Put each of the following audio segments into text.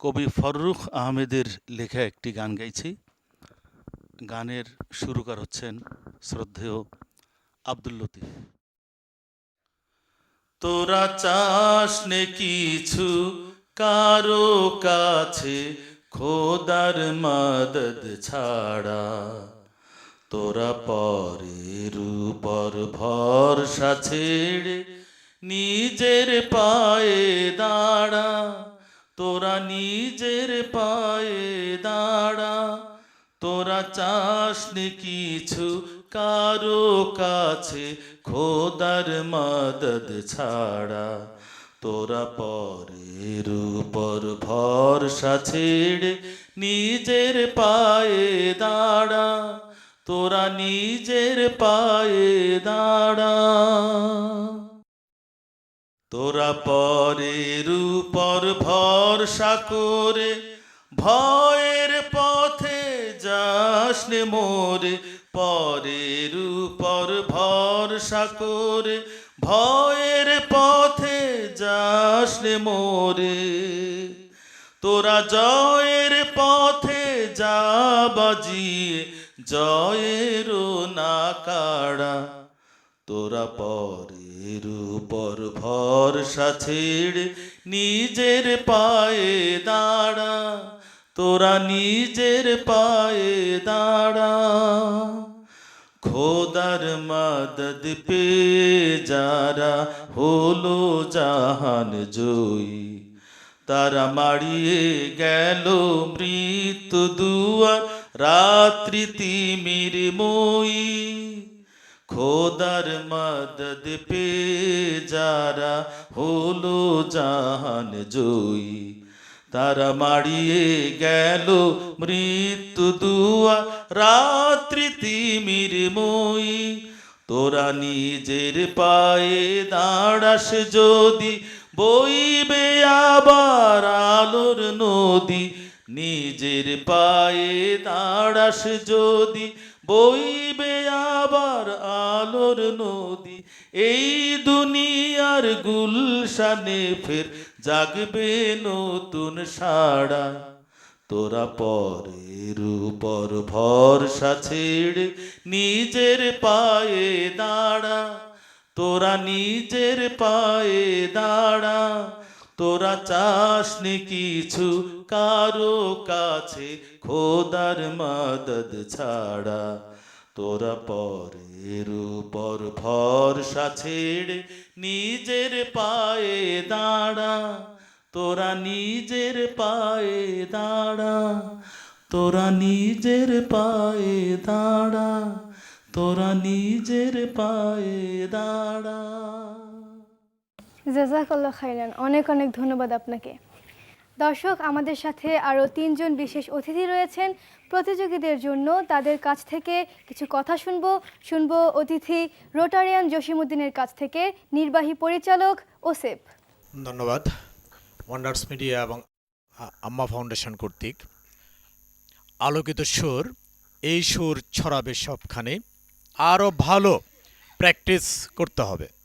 কবি ফররুখ আহমেদের লেখা একটি গান গাইছি। গানের সুরকার হচ্ছেন শ্রদ্ধেয় আব্দুল লতিফ। তোরা চাস নে কিছু কারও কাছে, খোদার মদদ ছাড়া। তোরা পরের উপর ভরসা ছেড়ে নিজের পায়ে দাঁড়া। তোরা নিজের পায়ে দাঁড়া, তোরা চাস কিছু কারও কাছে, খোদার মদদ ছাড়া। তোরা পরের উপর ভরসা ছেড়ে নিজের পায়ে দাঁড়া, তোরা নিজের পায়ে দাঁড়া। তোরা পরের উপর ভরসা করে ভয়ের পথে যাস নে মোরে। পরের উপর ভরসা করে ভয়ের পথে যাস নে মোরে। তোরা জয়ের পথে যা বাজিয়ে জয়েরও না কাড়া। তোরা পরের উপর ভরসা ছেড়ে, নিজের পায়ে দাঁড়া। তোরা নিজের পায়ে দাঁড়া। খোদার মদদ পে যারা হলো জাহান জয়ী, তারা মারিয়ে গেল মৃত্যু দুয়ার, রাত্রি তিমির মই খোদার মদদ পে যারা হলো জাহান জয়ী। তারা মাড়িয়ে গেল মৃত্যু দুয়া, রাত্রি তিমির মই তোরা নিজের পায়ে দাঁড়াস যদি, বইবে আবার আলোর নদী। নিজের পায়ে দাঁড়াস যদি বইবে আবার আলোর নদী। এই দুনিয়ার গুলশানে ফের জাগবে নতুন সাড়া। তোরা পরের উপর ভরসা ছেড়ে নিজের পায়ে দাঁড়া। তোরা নিজের পায়ে দাঁড়া। তোরা চাস নি কিছু? কারও কাছে খোদার মদদ ছাড়া। তোরা পরের উপর ভরসা ছেড়ে নিজের পায়ে দাঁড়া। তোরা নিজের পায়ে দাঁড়া। তোরা নিজের পায়ে দাঁড়া। তোরা নিজের পায়ে দাঁড়া। জাজাকাল্লাহ খাইরান অনেক অনেক ধন্যবাদ আপনাকে। দর্শক, আমাদের সাথে আরও তিনজন বিশেষ অতিথি রয়েছেন। প্রতিযোগীদের জন্য তাদের কাছ থেকে কিছু কথা শুনব। শুনব অতিথি রোটারিয়ান জসিমুদ্দিনের কাছ থেকে, নির্বাহী পরিচালক ওসেফ। ধন্যবাদ। ওয়ান্ডার্স মিডিয়া এবং আম্মা ফাউন্ডেশন কর্তৃক। আলোকিত সুর, এই সুর ছড়াবে সবখানে। আরও ভালো প্র্যাকটিস করতে হবে।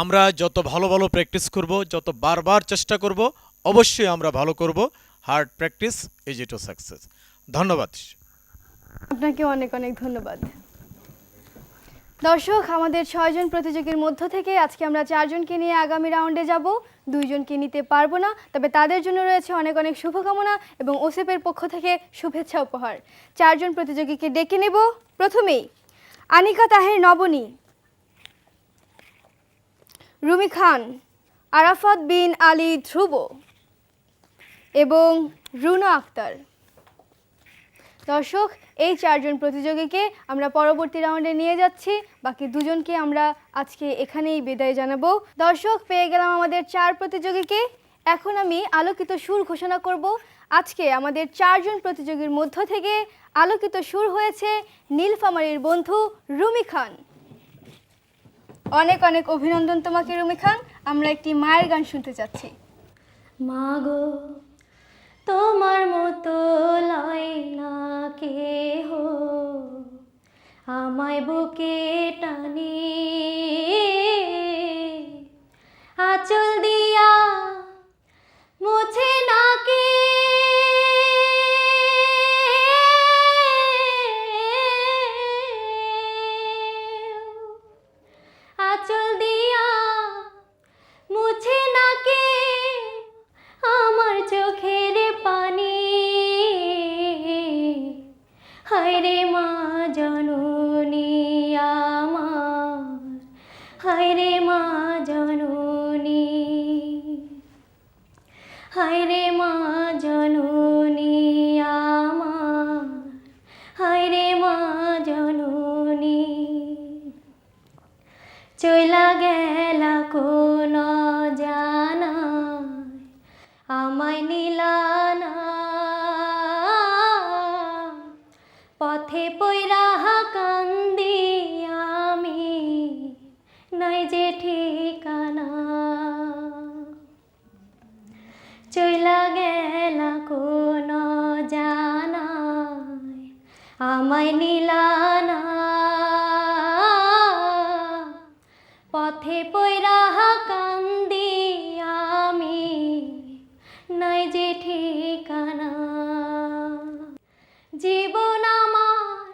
আমরা যত ভালো ভালো প্র্যাকটিস করব, যত বারবার চেষ্টা করব, অবশ্যই আমরা ভালো করব। Hard practice is it success ধন্যবাদ। আপনাকে অনেক অনেক ধন্যবাদ। দর্শক, আমাদের ছয়জন প্রতিযোগীর মধ্য থেকে আজকে আমরা চারজনকে নিয়ে আগামী রাউন্ডে যাব। দুইজনকে নিতে পারব না, তবে তাদের জন্য রয়েছে অনেক অনেক শুভকামনা এবং ওসেপের পক্ষ থেকে শুভেচ্ছা উপহার। চারজন প্রতিযোগীকে ডেকে নেব। প্রথমেই আনিকা তাহের নবনী। রুমি খান, আরাফাত বিন আলী ধ্রুব এবং রুনা আক্তার দর্শক, এই চারজন প্রতিযোগীকে আমরা পরবর্তী রাউন্ডে নিয়ে যাচ্ছি। বাকি দুজনকে আমরা আজকে এখানেই বিদায় জানাব। দর্শক, পেয়ে গেলাম আমাদের চার প্রতিযোগীকে। এখন আমি আলোকিত সুর ঘোষণা করব। আজকে আমাদের চারজন প্রতিযোগীর মধ্য থেকে আলোকিত সুর হয়েছে নীলফামারীর বন্ধু রুমি খান। অনেক অনেক অভিনন্দন তোমাকে, রুমি খান। আমরা একটি মায়ের গান শুনতে চাচ্ছি। মাগো তোমার মতো লয় না আমায় বুকে টানি হায় রে মা জননী আমার হায় রে মা জননী হায় রে মা জননী আমার হায় রে মা জননী। চইলা গেলা কোনা আমায় নিলানা পথে পৈরা কান্দি আমি, নাই যে ঠিকানা। জীবন আমার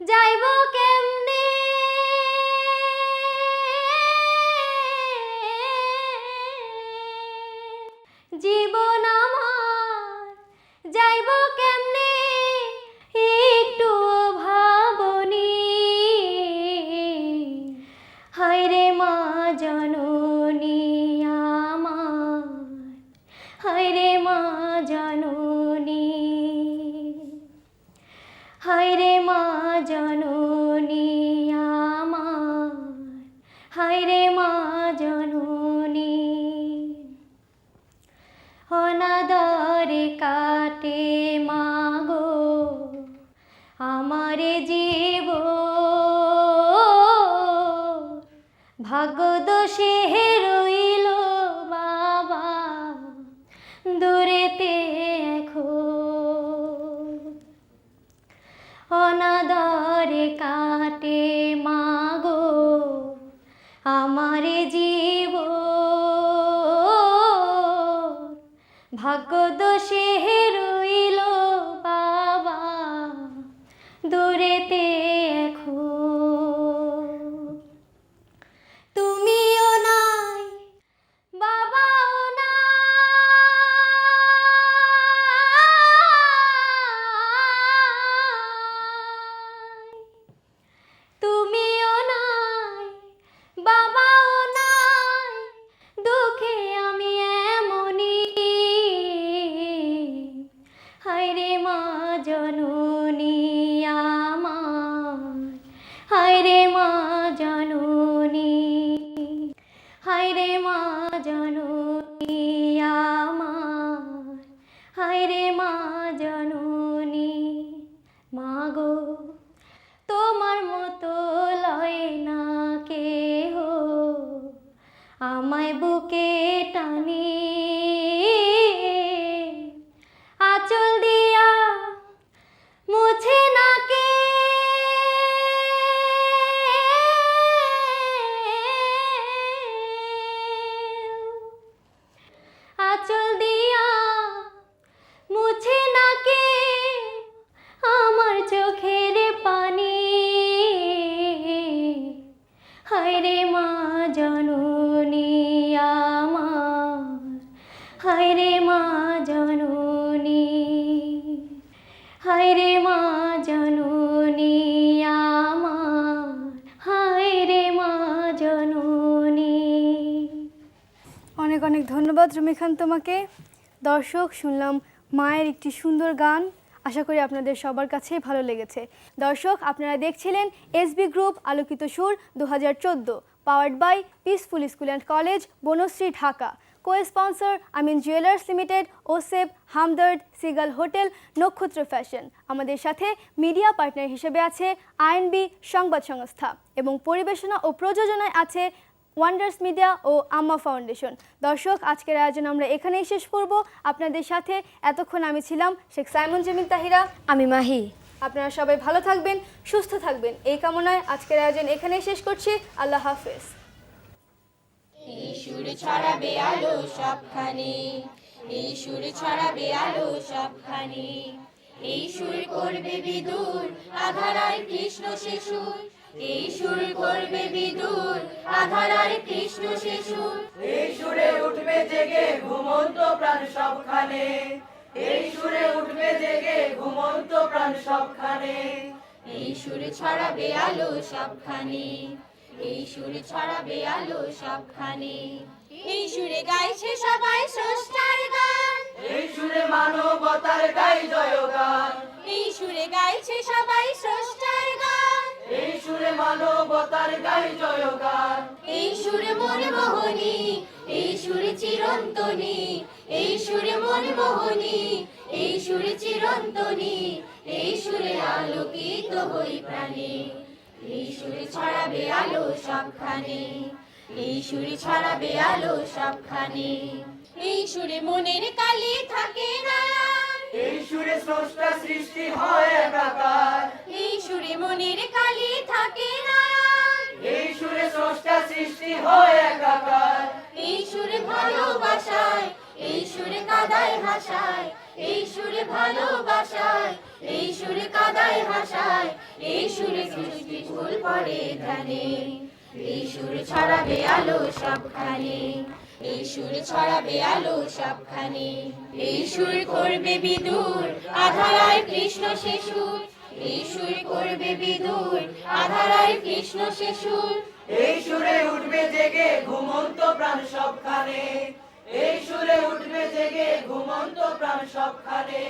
যাইব কেমনে? জীবন আমার যাইব হায় রে মা জননী আমার, হায় রে মা জননী। অনাদরে কাটে মাগো আমারে জীব। ভাগ্য দোষে রইল ভাগ্য দোষে মা জননী আমার। রে মা জননী। অনেক অনেক ধন্যবাদ রুমি খান তোমাকে। দর্শক, শুনলাম মায়ের একটি সুন্দর গান। আশা করি আপনাদের সবার কাছেই ভালো লেগেছে। দর্শক, আপনারা দেখছিলেন এসবি গ্রুপ আলোকিত সুর দু হাজার চোদ্দ। Powered by peaceful school and college Banasree Dhaka co sponsor Amin jewellers limited ওসেব Hamdard Seagull hotel Nakshatra fashion আমাদের সাথে মিডিয়া পার্টনার হিসেবে আছে আইএনবি সংবাদ সংস্থা এবং পরিবেশনা ও প্রযোজনায় আছে ওয়ান্ডার্স মিডিয়া ও আম্মা ফাউন্ডেশন দর্শক, আজকের আয়োজন আমরা এখানেই শেষ করব। আপনাদের সাথে এতক্ষণ আমি ছিলাম শেখ সাইমন জমিন তাহিরা। আমি মাহি। আপনারা সবাই ভালো থাকবেন সুস্থ থাকবেন। এই কামনায় আজকের আয়োজন এখানেই শেষ করছি। আল্লাহ হাফেজ। এই সুর ছড়াবে আলো সবখানে এই সুর ছড়াবে আলো সবখানে। এই সুর করবে বিদুর আধারায় কৃষ্ণ শিশুর এই সুর করবে বিদুর আধারায় কৃষ্ণ শিশুর এই সুরে উঠবে জেগে ঘুমন্ত প্রাণ সবখানে। এই সুরে উঠবে জেগে ঘুমন্ত প্রাণ সবখানে। এই সুর ছড়াবে আলো সবখানে। এই সুর ছড়াবে আলো সবখানে। এই সুরে গাইছে সবাই স্রষ্টার গান। এই সুরে মানবতার গাই জয়গান। এই সুরে গাইছে সবাই স্রষ্টার সুরে মানবতার গাই জয়গান। এই সুরে মনে মোহনী, এই সুরে চিরন্তনী, এই সুরে মনে মোহনী, এই সুরে চিরন্তনী, এই সুরে আলোকিত হই প্রাণে। এই সুরে ছড়াবে আলো সবখানে, এই সুরে ছড়াবে আলো সবখানে। এই সুরে মনের কালি থাকে নায়ান এই সুরে স্রষ্টা সৃষ্টি হয় একাকার। এই সুরে মনের কালি থাকে নায়ান এই সুরে স্রষ্টা সৃষ্টি হয় একাকার। এই সুরে ভালোবাসায় এই সুরে কাদায় হাসায় এই সুরে ভালোবাসায় এই সুরে কাদায় হাসায় এই সুরে সৃষ্টি ফুল পড়ে ধানে এই সুরে ছড়াবে আলো সবখানে এই সুরে ছড়াবে আলো সবখানে। এই সুর করবে বিদুর আধারায় কৃষ্ণ শিশুর এই সুর করবে বিদুর আধারায় কৃষ্ণ শিশুর এই সুরে উঠবে জেগে ঘুমন্ত প্রাণ সবখানে এই সুরে উঠবে জেগে ঘুমন্ত প্রাণ সবখানে।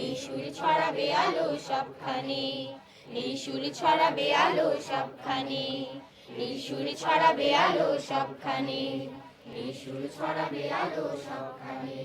এই সুর ছড়াবে আলো সবখানে এই সুর ছড়াবে আলো সবখানে। সুর ছড়াবে আলো সবখানে ছড়াবে আলো সবখানে।